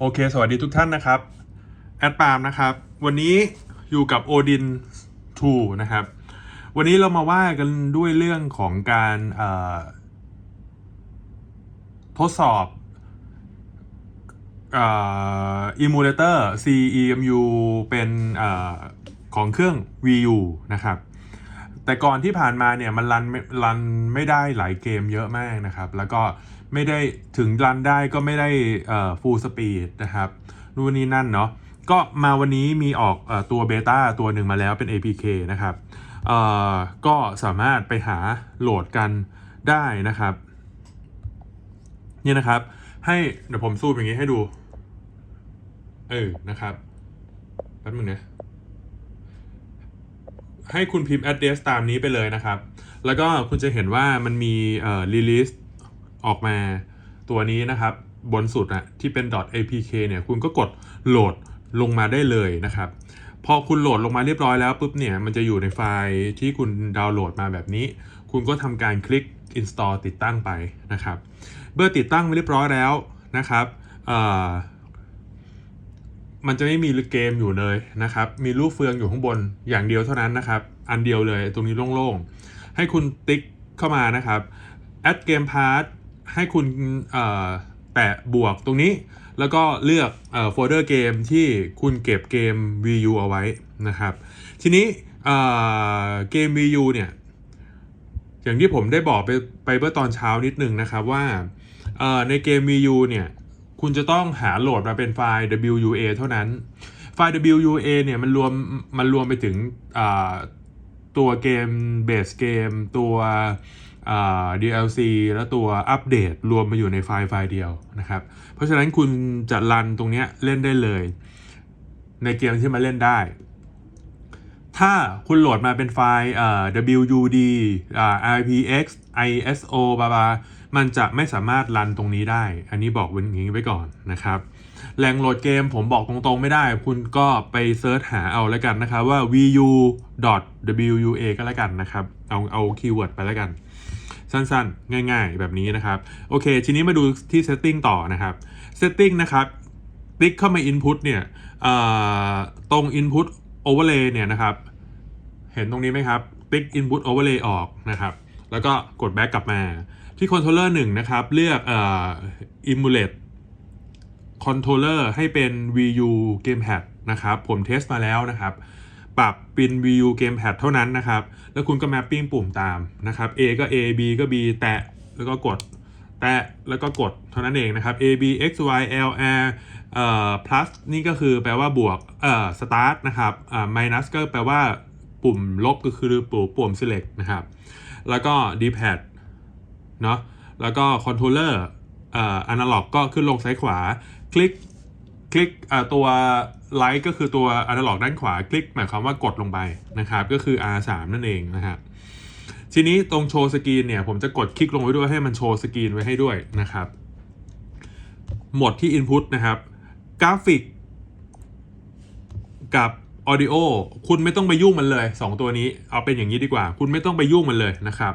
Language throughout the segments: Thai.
โอเค สวัสดีทุกท่านนะครับ แอดปาล์มนะครับ วันนี้อยู่กับโอดิน2นะครับ วันนี้เรามาว่ากันด้วยเรื่องของการทดสอบอ่อ emulator CEMU เป็นอของเครื่อง VU นะครับ แต่ก่อนที่ผ่านมาเนี่ยมันรันรันไม่ได้หลายเกมเยอะมากนะครับ แล้วก็ ไม่ได้ถึงรันได้ก็ไม่ได้เอ่อ full speed นะครับนู่นนี่นั่นเนาะก็มาวันนี้มีออกอตัวเบต้าตัวหนึ่งมาแล้วเป็น APK นะครับก็สามารถไปหาโหลดกันได้นะครับ นี่นะครับ ให้เดี๋ยวผมซูมอย่างนี้ให้ดู เออนะครับแป๊บนึงนะให้คุณพิมพ์ address ตามนี้ไปเลยนะครับ แล้วก็คุณจะเห็นว่ามันมีเอ่อ release ออกมาตัวนี้นะครับ บนสุดอะที่เป็น .apk เนี่ยคุณก็กดโหลดลงมาได้เลยนะครับ พอคุณโหลดลงมาเรียบร้อยแล้วปุ๊บเนี่ยมันจะอยู่ในไฟล์ที่คุณดาวน์โหลดมาแบบนี้ คุณก็ทำการคลิก install ติดตั้งไปนะครับเมื่อติดตั้งเรียบร้อยแล้วนะครับอ่อมันจะไม่มีเกมอยู่เลยนะครับ มีรูปเฟืองอยู่ข้างบนอย่างเดียวเท่านั้นนะครับ อันเดียวเลยตรงนี้โล่งๆ ให้คุณติ๊กเข้ามานะครับ add game part ให้คุณแปะบวกตรงนี้ แล้วก็เลือกโฟลเดอร์เกมที่คุณเก็บเกม VU เอาไว้นะครับ ทีนี้เกม VU เนี่ยอย่างที่ผมได้บอกไปไปเมื่อตอนเช้านิดนึงนะครับว่าในเกม VU เนี่ยคุณจะต้องหาโหลดมาเป็นไฟล์ WUA เท่านั้น ไฟล์ WUA เนี่ยมันรวมมันรวมไปถึงตัวเกมเบสเกมตัว DLC และตัวอัปเดตรวมมาอยู่ในไฟล์ไฟล์เดียวนะครับ เพราะฉะนั้นคุณจะรันตรงนี้เล่นได้เลย ในเกมที่มาเล่นได้ ถ้าคุณโหลดมาเป็นไฟล์เอ่อ WUD อ่า IPX ISO บาบามันจะไม่สามารถรันตรงนี้ได้ อันนี้บอกไว้อย่างนี้ไว้ก่อนนะครับแหล่งโหลดเกมผมบอกตรงๆไม่ได้ คุณก็ไปเซิร์ชหาเอาแล้วกันนะครับว่า vu.wua ก็แล้วกันนะครับ เอาเอาคีย์เวิร์ดไปแล้วกัน สั้นๆ ง่าย ๆ แบบนี้นะครับ โอเค ทีนี้มาดูที่ setting ต่อนะครับ setting นะครับติ๊กเข้ามา input เนี่ยเอ่อตรง input overlay เนี่ยนะครับ เห็นตรงนี้ไหมครับติ๊ก input overlay ออกนะครับ แล้วก็กด back กลับมา ที่ controller 1 นะครับ เลือกเอ่อ emulate controller ให้เป็น VU gamepad นะครับ ผมเทสมาแล้วนะครับ ปรับเป็น VU gamepad เท่านั้นนะครับ แล้วคุณก็ mapping ปุ่มตามนะครับ A ก็ A B ก็ B แตะแล้วก็กด แตะแล้วก็กดเท่านั้นเองนะครับ A B X Y L R เอ่อ plus นี่ก็คือแปลว่าบวกเอ่อ start นะครับอ่า minus ก็แปลว่าปุ่มลบก็คือปุ่มปุ่ม select นะครับ แล้วก็ D-pad เนาะแล้วก็ controller เอ่อ analog ก็ขึ้นลงซ้ายขวา คลิก คลิกเอ่อตัว right ก็คือตัว analog ด้านขวาคลิกหมายความว่ากดลงไปนะครับ ก็คือ R3 นั่นเองนะครับทีนี้ตรงโชว์สกรีนเนี่ย ผมจะกดคลิกลงไว้ด้วยให้มันโชว์สกรีนไว้ให้ด้วยนะครับ หมดที่ Input นะครับ กราฟิก กับ Audio คุณไม่ต้องไปยุ่งมันเลย 2 ตัวนี้เอาเป็นอย่างนี้ดีกว่า คุณไม่ต้องไปยุ่งมันเลยนะครับ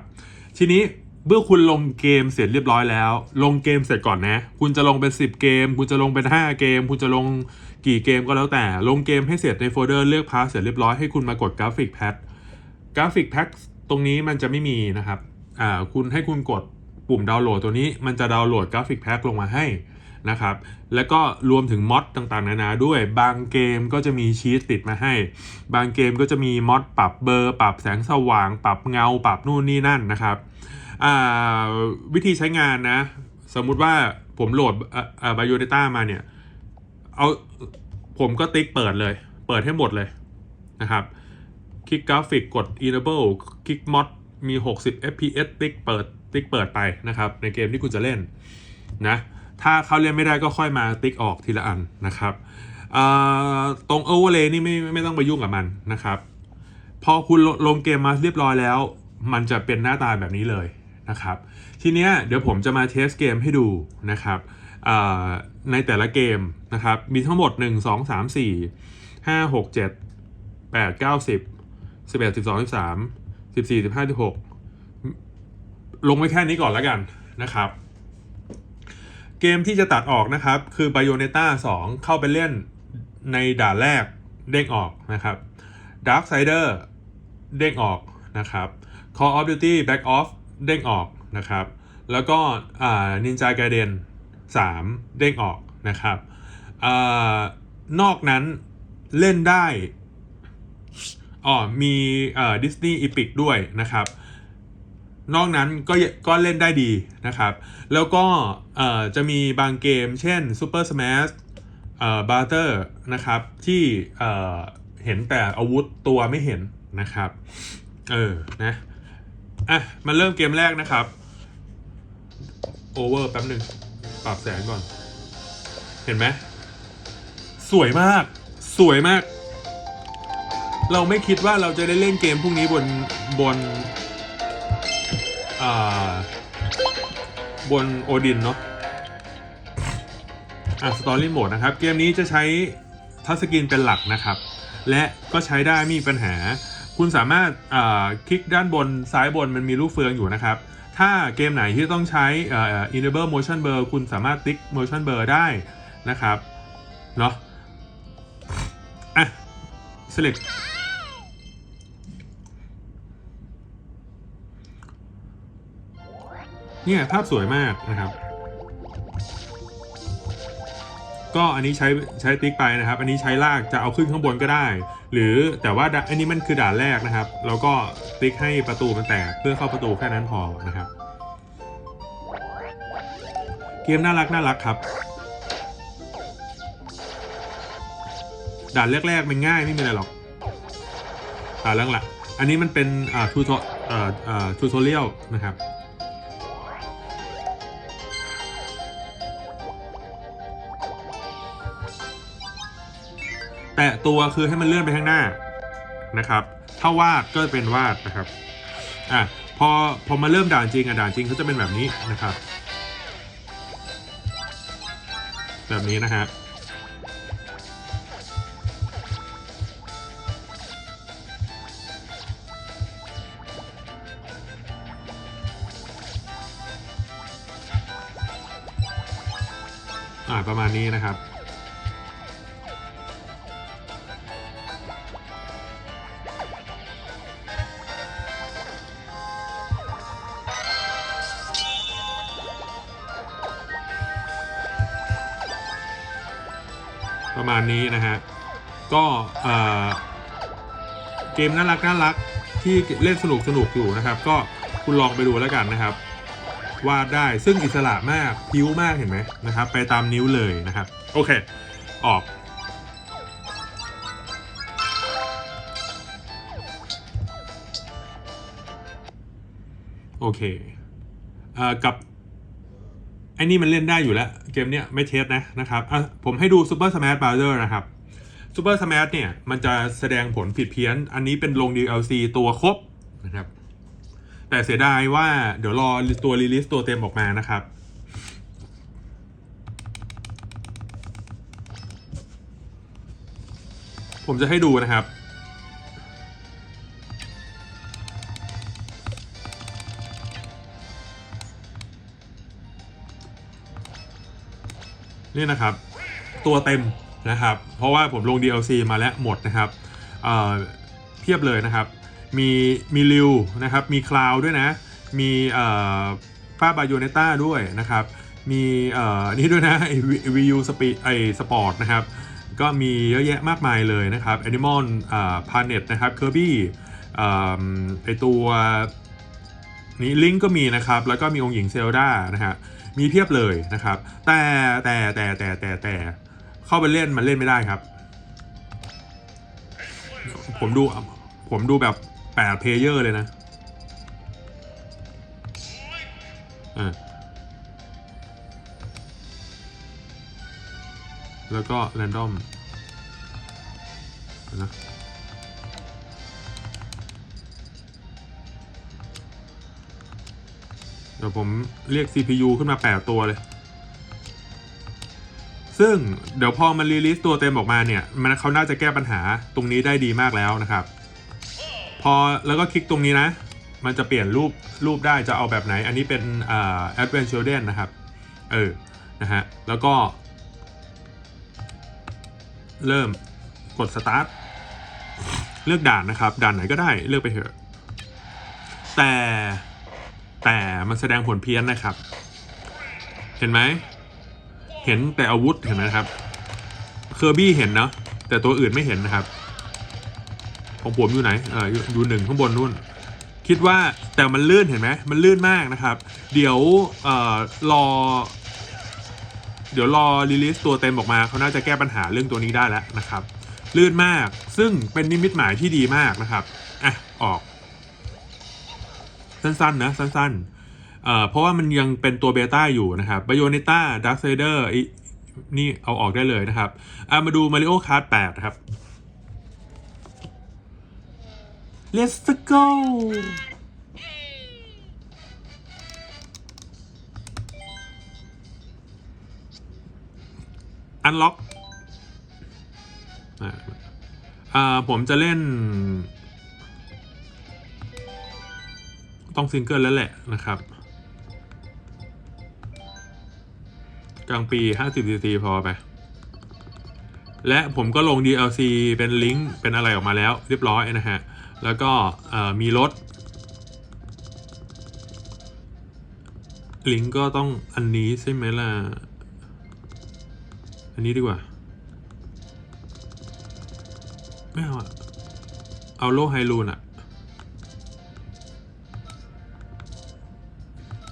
ทีนี้เมื่อคุณลงเกมเสร็จเรียบร้อยแล้ว ลงเกมเสร็จก่อนนะ คุณจะลงเป็น 10 เกม คุณจะลงเป็น 5 เกม คุณจะลง กี่เกมก็แล้วแต่ลงเกมให้เสร็จในโฟลเดอร์เลือกพาสเสร็จเรียบร้อยให้คุณมากดกราฟิกแพทกราฟิกแพ็กตรงนี้มันจะไม่มีนะครับอ่าคุณให้คุณกดปุ่มดาวน์โหลดตัวนี้มันจะดาวน์โหลดกราฟิกแพ็กลงมาให้นะครับ แล้วก็รวมถึงมอดต่างๆ นานาด้วย บางเกมก็จะมีชีตติดมาให้ บางเกมก็จะมีมอดปรับเบอร์ ปรับแสงสว่าง ปรับเงา ปรับนู่นนี่นั่นนะครับอ่าวิธีใช้งานนะ สมมุติว่าผมโหลดอ่าบ i โอเดต้ามาเนี่ย เอา ผมก็ติ๊กเปิดเลย เปิดให้หมดเลยนะครับ คลิกกราฟิกกด enable คลิก mod มี 60 fps ติ๊กเปิด ติ๊กเปิดไปนะครับ ในเกมที่คุณจะเล่นนะ ถ้าเขาเล่นไม่ได้ก็ค่อยมาติ๊กออกทีละอันนะครับตรง overlay นี่ไม่ไม่ต้องไปยุ่งกับมันนะครับ พอคุณลลงเกมมาเรียบร้อยแล้ว มันจะเป็นหน้าตาแบบนี้เลยนะครับ ทีเนี้ยเดี๋ยวผมจะมาเทสเกมให้ดูนะครับ ในแต่ละเกมนะครับ มีทั้งหมด 1 2 3 4 5 6 7 8 9 10 11 12 13 14 15 16 ลงไว้แค่นี้ก่อนแล้วกันนะครับ เกมที่จะตัดออกนะครับ คือ Bayonetta 2 เข้าไปเล่นในด่านแรกเด้งออกนะครับ Darksider เด้งออกนะครับ Call of Duty Back Off เด้งออกนะครับ แล้วก็อ่า Ninja Gaiden 3 เด้งออกนะครับอานอกนั้นเล่นได้อ๋อมีเอ่อ Disney Epic ด้วยนะครับ นอกนั้นก็ก็เล่นได้ดีนะครับ แล้วก็จะมีบางเกม เช่น Super Smash เอ่อ Butter นะครับ ที่เอ่อเห็นแต่อาวุธตัวไม่เห็นนะครับ เออ นะ อะ มาเริ่มเกมแรกนะครับ โอเวอร์แป๊บหนึ่ง ปรับแสงก่อน เห็นไหมสวยมาก สวยมาก เราไม่คิดว่าเราจะได้เล่นเกมพวกนี้บนบนอ่าบนโอดินเนาะอะสตอรี่โหมดนะครับ เกมนี้จะใช้ทัชสกรีนเป็นหลักนะครับ และก็ใช้ได้ไม่มีปัญหา คุณสามารถคลิกด้านบนซ้ายบนมันมีลูกเฟืองอยู่นะครับ ถ้าเกมไหนที่ต้องใช้เอ่อ enable motion blur คุณสามารถติ๊ก motion blur ได้นะครับ เนาะอะ select เนี่ย ภาพสวยมากนะครับ ก็อันนี้ใช้ใช้ติ๊กไปนะครับ อันนี้ใช้ลากจะเอาขึ้นข้างบนก็ได้ หรือแต่ว่าอันนี้มันคือด่านแรกนะครับ แล้วก็ติ๊กให้ประตูมันแตกเพื่อเข้าประตูแค่นั้นพอนะครับ เกมน่ารักน่ารักครับ ด่านแรกๆมันง่ายไม่มีอะไรหรอกด่านหลังๆอันนี้มันเป็นอ่าทูทอ่อเอ่อทูทอเรียลนะครับ แตะตัวคือให้มันเลื่อนไปข้างหน้านะครับถ้าวาดก็เป็นวาดนะครับอะพอพอมาเริ่มด่านจริงอะด่านจริงเขาจะเป็นแบบนี้นะครับ แบบนี้นะฮะอ่าประมาณนี้นะครับ ประมาณนี้นะฮะ ก็เกมน่ารักน่ารักที่เล่นสนุกสนุกอยู่นะครับ ก็คุณลองไปดูแล้วกันนะครับ วาดได้ซึ่งอิสระมากพิ้วมากเห็นไหมนะครับ ไปตามนิ้วเลยนะครับ โอเค ออกโอเคเอ่อกับ ไอ้นี่มันเล่นได้อยู่แล้ว เกมเนี้ยไม่เทสนะนะครับอะผมให้ดู Super Smash Bros. นะครับ Super Smash เนี่ย มันจะแสดงผลผิดเพี้ยน อันนี้เป็นลง DLC ตัวครบนะครับ แต่เสียดายว่าเดี๋ยวรอตัวรีลิสตัวเต็มออกมานะครับผมจะให้ดูนะครับ นี่นะครับ ตัวเต็มนะครับ เพราะว่าผมลง DLC มาแล้วหมดนะครับเเพียบเลยนะครับ มีมีริวนะครับ มีคลาวด้วยนะ มีเอ่อป้าบาโยเนต้าด้วยนะครับ มีนี่ด้วยนะไอวียูสปีไอสปอร์ตนะครับ ก็มีเยอะแยะมากมายเลยนะครับ Animal อ่า Planet นะครับ Kirby อ่าไอตัวนี้ลิงก์ก็มีนะครับ แล้วก็มีองค์หญิงเซลดานะฮะ มีเพียบเลยนะครับ แต่แต่แต่แต่แต่แต่เข้าไปเล่นมันเล่นไม่ได้ครับ ผมดูผมดูแบบแปดเพลเยอร์เลยนะอ่าแล้วก็แรนดอมนะ เดี๋ยวผมเรียก CPU ขึ้นมา 8 ตัวเลย ซึ่งเดี๋ยวพอมันรีลิสตัวเต็มออกมาเนี่ย มันเขาน่าจะแก้ปัญหาตรงนี้ได้ดีมากแล้วนะครับ พอแล้วก็คลิกตรงนี้นะ มันจะเปลี่ยนรูปรูปได้จะเอาแบบไหน อันนี้เป็นอ่า Advent Children นะครับ เออ นะฮะ แล้วก็ เริ่มกด start เลือกด่านนะครับ ด่านไหนก็ได้เลือกไปเถอะ แต่ แต่มันแสดงผลเพี้ยนนะครับ เห็นไหม เห็นแต่อาวุธเห็นไหมครับ เคอร์บี้เห็นเนาะแต่ตัวอื่นไม่เห็นนะครับ ของผมอยู่ไหนเอออยู่อยู่หนึ่งข้างบนนู่น คิดว่าแต่มันลื่นเห็นไหมมันลื่นมากนะครับ เดี๋ยวเอ่อรอ เดี๋ยวรอรีลิสตัวเต็มออกมาเขาน่าจะแก้ปัญหาเรื่องตัวนี้ได้แล้วนะครับ ลื่นมากซึ่งเป็นนิมิตหมายที่ดีมากนะครับอะออก สั้นๆนะสั้นๆเอ่อเพราะว่ามันยังเป็นตัวเบต้าอยู่นะครับบโยเนต้าดักเซเดอร์นี่เอาออกได้เลยนะครับอะมาดูมาริโอคาร์ด8นะครับ Let's go อันล็อกอ่าผมจะเล่น ต้องซิงเกิลแล้วแหละนะครับ กลางปี 50 cc พอไป และผมก็ลง DLC เป็นลิงก์เป็นอะไรออกมาแล้ว เรียบร้อยนะฮะ แล้วก็มีรถลิงก์ก็ต้องอันนี้ใช่ไหมล่ะ อันนี้ดีกว่า ไม่เอาอะเอาโลไฮรูนอะ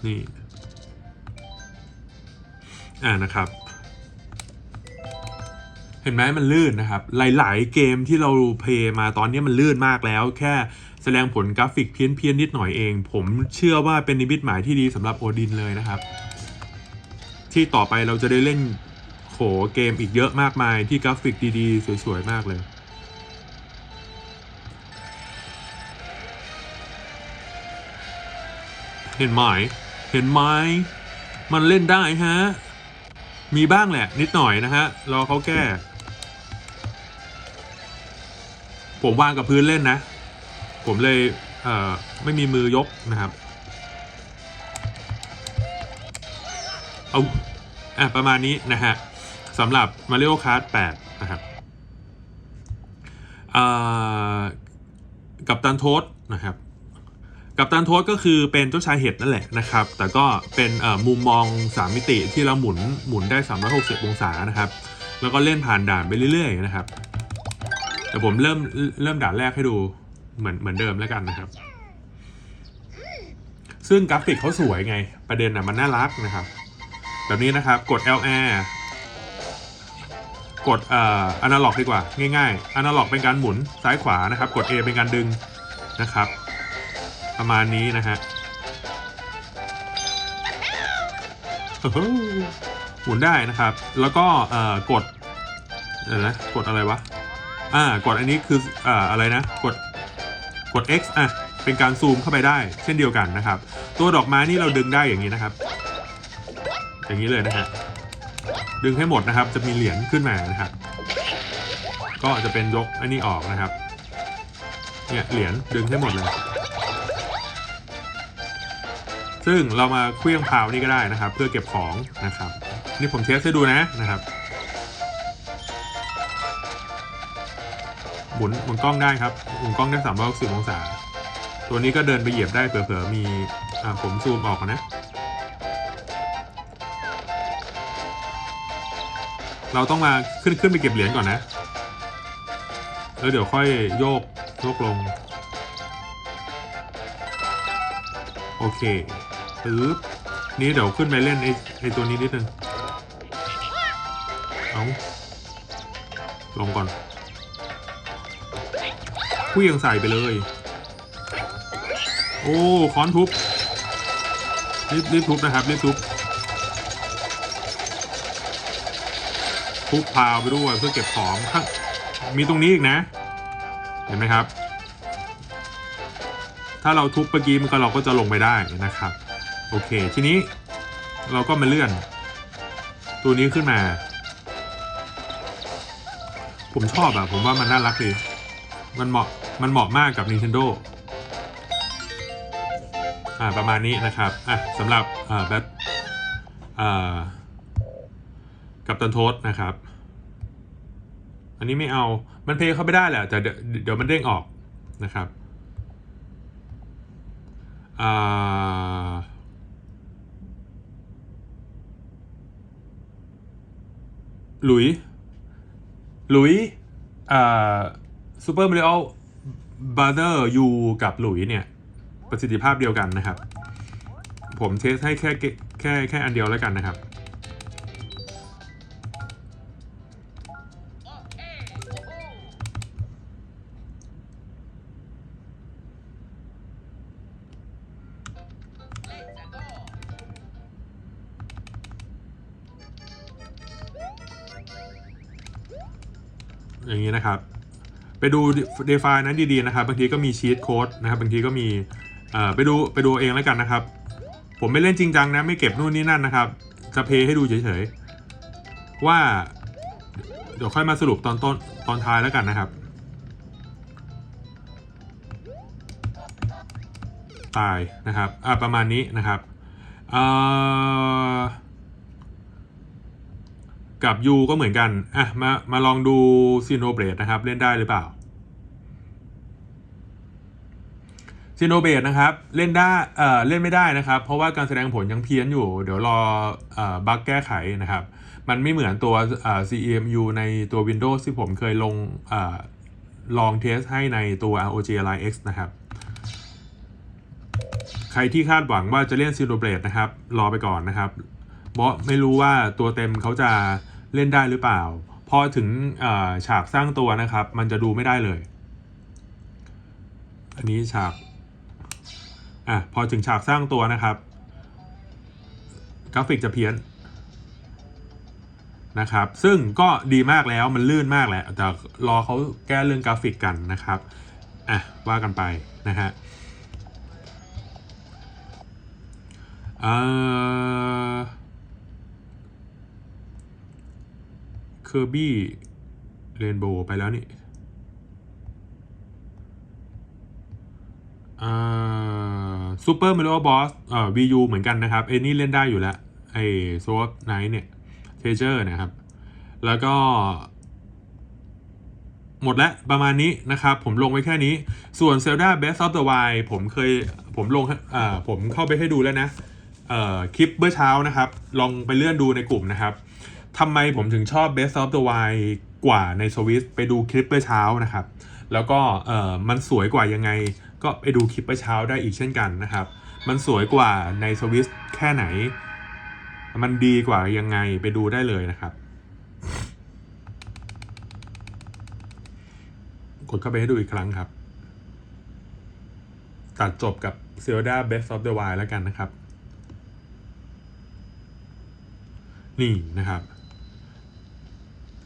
นี่ อ่านะครับ เห็นไหมมันลื่นนะครับ หลาย ๆ เกมที่เราเพลย์มาตอนนี้มันลื่นมากแล้ว แค่แสดงผลกราฟิกเพี้ยนๆนิดหน่อยเอง ผมเชื่อว่าเป็นนิมิตหมายที่ดีสำหรับโอดินเลยนะครับ ที่ต่อไปเราจะได้เล่นโขเกมอีกเยอะมากมายที่กราฟิกดี ๆ สวย ๆ มากเลยเห็นไหม เห็นไหมมันเล่นได้ฮะ มีบ้างแหละ นิดหน่อยนะฮะ รอเขาแก้ ผมวางกับพื้นเล่นนะ ผมเลยเอ่อไม่มีมือยกนะครับ เอาอะประมาณนี้นะฮะสำหรับ Mario Kart 8 นะครับกับตันโทษนะครับ กับตันโทษก็คือเป็นเจ้าชายเห็ดนั่นแหละนะครับ แต่ก็เป็นมุมมอง 3 มิติที่เราหมุนหมุนได้ 360 องศานะครับ แล้วก็เล่นผ่านด่านไปเรื่อยๆนะครับแต่ผมเริ่มเริ่มด่านแรกให้ดูเหมือนเหมือนเดิมแล้วกันนะครับ ซึ่งกราฟิกเขาสวยไง ประเด็นอะมันน่ารักนะครับ แบบนี้นะครับกด LR กดเอ่ออนาล็อกดีกว่าง่ายๆอนาล็อกเป็นการหมุนซ้ายขวานะครับ กด A เป็นการดึงนะครับ ประมาณนี้นะฮะหมุนได้นะครับ แล้วก็กดเดี๋ยวนะกดอะไรวะอ่ากดอันนี้คืออ่าอะไรนะกดกด X อะเป็นการซูมเข้าไปได้ เช่นเดียวกันนะครับ ตัวดอกไม้นี่เราดึงได้อย่างนี้นะครับ อย่างนี้เลยนะฮะดึงให้หมดนะครับ จะมีเหรียญขึ้นมานะครับ ก็จะเป็นยกอันนี้ออกนะครับ เนี่ยเหรียญดึงให้หมดเลย ซึ่งเรามาเคลื่องพาวนี่ก็ได้นะครับ เพื่อเก็บของนะครับ นี่ผมเทสให้ดูนะนะครับหมุนหมุนกล้องได้ครับหมุนกล้องได้สามร้อยสิบองศา ตัวนี้ก็เดินไปเหยียบได้เผื่อๆมีอ่าผมซูมออกนนะ เราต้องมาขึ้นขึ้นไปเก็บเหรียญก่อนนะ แล้วเดี๋ยวค่อยโยกโยกลง โอเค ปึ๊บนี่เดี๋ยวขึ้นไปเล่นไอ้ไอ้ตัวนี้นิดนึงเอาลงก่อนผู้ยังใส่ไปเลย โอ้ค้อนทุบรีบรีบทุบนะครับรีบทุบทุบพาวไปด้วยเพื่อเก็บของข้างมีตรงนี้อีกนะ เห็นไหมครับ ถ้าเราทุบเมื่อกี้มันก็เราก็จะลงไปได้นะครับ โอเค ทีนี้เราก็มาเลื่อน ตัวนี้ขึ้นมา ผมชอบอะผมว่ามันน่ารักดี มันเหมาะ มันเหมาะมากกับ Nintendo อ่าประมาณนี้นะครับอะสำหรับอ่าแบทอ่ากับตันโทษนะครับ อันนี้ไม่เอา มันเพลย์เข้าไปได้แหละ แต่เดี๋ยวเดี๋ยวมันเด้งออกนะครับ อ่า หลุย หลุยอ่าซูเปอร์มาริโอบาร์เดอร์ยูกับหลุยเนี่ย ประสิทธิภาพเดียวกันนะครับ ผมเทสให้แค่แค่แค่อันเดียวแล้วกันนะครับ ไปดู d e f i นั้นดีๆนะครับบางทีก็มีชีตโค้ดนะครับบางทีก็มีไปดูไปดูเองแล้วกันนะครับ ผมไม่เล่นจริงจังนะไม่เก็บนู่นนี่นั่นนะครับจะเพย์ให้ดูเฉยๆว่าเดี๋ยวค่อยมาสรุปตอนต้นตอนท้ายแล้วกันนะครับ ตายนะครับอ่าประมาณนี้นะครับเอ่อ กับ U ก็เหมือนกัน อะ มา มาลองดูซีโนเบรดนะครับ เล่นได้หรือเปล่าซีโนเบรดนะครับ เล่นได้ เอ่อ เล่นไม่ได้นะครับ เพราะว่าการแสดงผลยังเพี้ยนอยู่ เดี๋ยวรอเอ่อบั๊กแก้ไขนะครับ มันไม่เหมือนตัวเอ่อ CEMU ในตัว Windows ที่ผมเคยลงเอ่อลองเทสให้ในตัว ROG Ally X นะครับ ใครที่คาดหวังว่าจะเล่นซีโนเบรดนะครับ รอไปก่อนนะครับเพราะไม่รู้ว่าตัวเต็มเขาจะ เล่นได้หรือเปล่า พอถึงฉากสร้างตัวนะครับ มันจะดูไม่ได้เลย อันนี้ฉากอะพอถึงฉากสร้างตัวนะครับ กราฟิกจะเพี้ยนนะครับ ซึ่งก็ดีมากแล้วมันลื่นมากแหละแต่รอเขาแก้เรื่องกราฟิกกันนะครับอะว่ากันไปนะฮะอ่อ เคอร์บี้เรนโบว์ไปแล้วนี่ซูเปอร์มาริโอบอสเอ่อวียูเหมือนกันนะครับไอ้นี่เล่นได้อยู่แล้ว ไอ้โซฟไนท์เนี่ยเทเจอร์นะครับ แล้วก็ หมดแล้วประมาณนี้นะครับ ผมลงไว้แค่นี้ ส่วน Zelda Breath of the Wild ผมเคยผมลงอ่าผมเข้าไปให้ดูแล้วนะ เอ่อ คลิปเมื่อเช้านะครับ ลองไปเลื่อนดูในกลุ่มนะครับ ทำไมผมถึงชอบ Best of the Wild กว่าในสวิสไปดูคลิปเมื่อเช้านะครับ แล้วก็เออมันสวยกว่ายังไง ก็ไปดูคลิปเมื่อเช้าได้อีกเช่นกันนะครับ มันสวยกว่าในสวิสแค่ไหน มันดีกว่ายังไงไปดูได้เลยนะครับ กดเข้าไปให้ดูอีกครั้งครับ ตัดจบกับ Zelda Best of the Wild แล้วกันนะครับ นี่นะครับ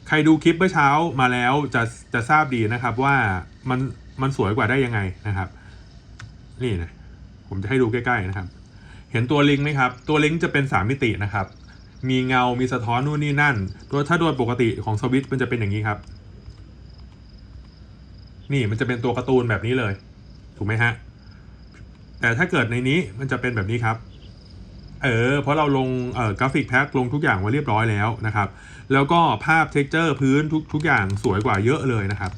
ใครดูคลิปเมื่อเช้ามาแล้วจะจะทราบดีนะครับว่ามันมันสวยกว่าได้ยังไงนะครับ นี่นะผมจะให้ดูใกล้ๆนะครับ เห็นตัวลิงไหมครับ ตัวลิงจะเป็นสามมิตินะครับ มีเงา มีสะท้อนนู่นนี่นั่น ตัวถ้าโดยปกติของสวิตช์มันจะเป็นอย่างนี้ครับ นี่มันจะเป็นตัวการ์ตูนแบบนี้เลย ถูกไหมฮะ แต่ถ้าเกิดในนี้มันจะเป็นแบบนี้ครับ เออเพราะเราลงเอ่อกราฟิกแพ็คลงทุกอย่างไว้เรียบร้อยแล้วนะครับ แล้วก็ภาพเท็กเจอร์พื้นทุกทุกอย่างสวยกว่าเยอะเลยนะครับ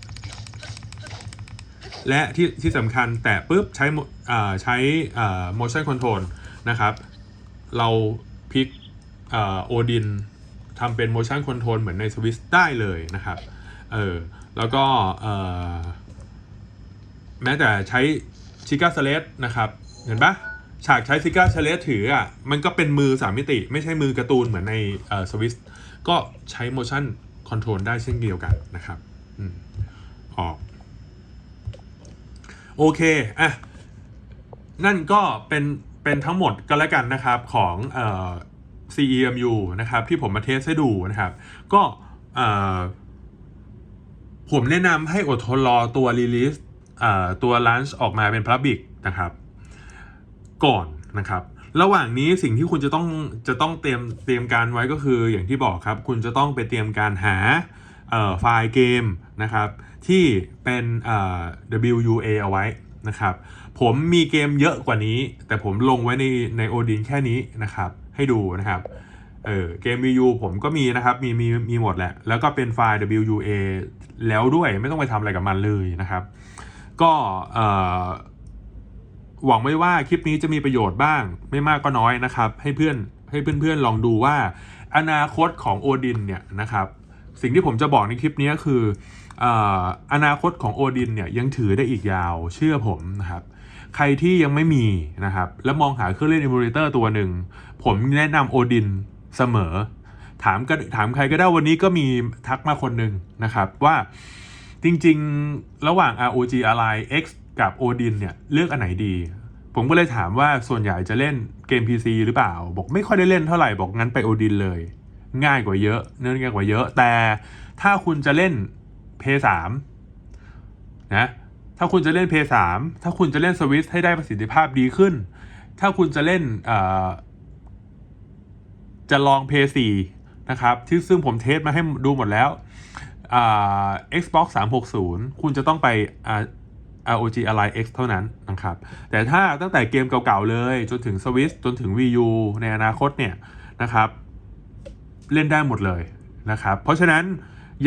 และที่ที่สำคัญแตะปุ๊บใช้อ่อใช้อ่อ motion control นะครับ เราพลิกเอ่อโอดินทำเป็น motion control เหมือนในสวิสได้เลยนะครับเออแล้วก็เอ่อแม้แต่ใช้ชิก้าสเลตนะครับ เห็นปะ ฉากใช้ซิก้าเชเลสถืออะมันก็เป็นมือสามมิติ ไม่ใช่มือการ์ตูนเหมือนในเอ่อสวิสก็ใช้ motion control ได้เช่นเดียวกันนะครับอืมออกโอเคอะนั่นก็เป็นเป็นทั้งหมดก็แล้วกันนะครับของเอ่อ CEMU นะครับที่ผมมาเทสให้ดูนะครับ ก็เอ่อผมแนะนำให้อดทนรอตัว release เอ่อตัว launch ออกมาเป็น public นะครับ ก่อนนะครับ ระหว่างนี้สิ่งที่คุณจะต้องจะต้องเตรียมเตรียมการไว้ก็คืออย่างที่บอกครับ คุณจะต้องไปเตรียมการหาไฟล์เกมนะครับที่เป็น WUA เอาไว้นะครับ ผมมีเกมเยอะกว่านี้ แต่ผมลงไว้ในในโอดินแค่นี้นะครับ ให้ดูนะครับเออเกม VU ผมก็มีนะครับ มีมีมีหมดแหละ แล้วก็เป็นไฟล์ WUA แล้วด้วยไม่ต้องไปทำอะไรกับมันเลยนะครับ ก็เอ่อ หวังไว้ว่าคลิปนี้จะมีประโยชน์บ้าง ไม่มากก็น้อยนะครับ ให้เพื่อนให้เพื่อนๆลองดูว่า อนาคตของโอดินเนี่ยนะครับสิ่งที่ผมจะบอกในคลิปนี้ก็คือเอ่ออนาคตของโอดินเนี่ยยังถือได้อีกยาวเชื่อผมนะครับใครที่ยังไม่มีนะครับแล้วมองหาเครื่องเล่นอิมูเลเตอร์ตัวหนึ่ง ผมแนะนำโอดินเสมอ ถามก็ถามใครก็ได้วันนี้ก็มีทักมาคนหนึ่งนะครับว่าจริงๆ ระหว่าง ROG Ally X กับ Odin เนี่ยเลือกอันไหนดี ผมก็เลยถามว่าส่วนใหญ่จะเล่นเกม PC หรือเปล่า บอกไม่ค่อยได้เล่นเท่าไหร่บอกงั้นไป Odin เลย ง่ายกว่าเยอะเนื้อง่ายกว่าเยอะ แต่ถ้าคุณจะเล่น p 3นะถ้าคุณจะเล่น p 3ถ้าคุณจะเล่นสวิตให้ได้ประสิทธิภาพดีขึ้น ถ้าคุณจะเล่นอ่อจะลอง p 4นะครับที่ซึ่งผมเทสมาให้ดูหมดแล้วอ่า Xbox 360 คุณจะต้องไปอ่า ROG Ally X เท่านั้นนะครับ แต่ถ้าตั้งแต่เกมเก่าๆเลย จนถึง Switch จนถึง Wii U ในอนาคตเนี่ยนะครับเล่นได้หมดเลยนะครับ เพราะฉะนั้น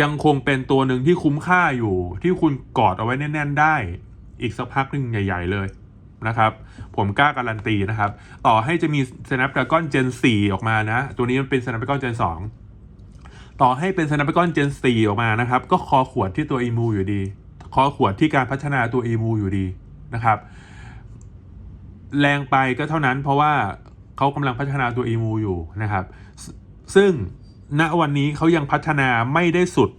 ยังคงเป็นตัวหนึ่งที่คุ้มค่าอยู่ ที่คุณกอดเอาไว้แน่น ๆ ได้ อีกสักพักหนึ่งใหญ่ ๆ เลยนะครับ ผมกล้าการันตีนะครับ ต่อให้จะมี Snapdragon Gen 4 ออกมานะ ตัวนี้มันเป็น Snapdragon Gen 2 ต่อให้เป็น Snapdragon Gen 4 ออกมานะครับ ก็คอขวดที่ตัว EMU อยู่ดี คอขวดที่การพัฒนาตัว EMU อยู่ดีนะครับ แรงไปก็เท่านั้นเพราะว่าเขากำลังพัฒนาตัว EMU อยู่นะครับ ซึ่งณวันนี้เขายังพัฒนาไม่ได้สุด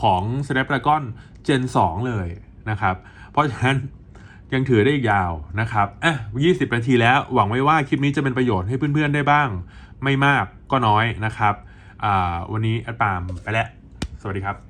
ของ Snapdragon Gen 2 เลยนะครับ เพราะฉะนั้นยังถือได้อีกยาวนะครับอะ20 นาทีแล้วหวังไว้ว่าคลิปนี้จะเป็นประโยชน์ให้เพื่อนๆได้บ้าง ไม่มากก็น้อยนะครับ วันนี้แอดปามไปแล้ว สวัสดีครับ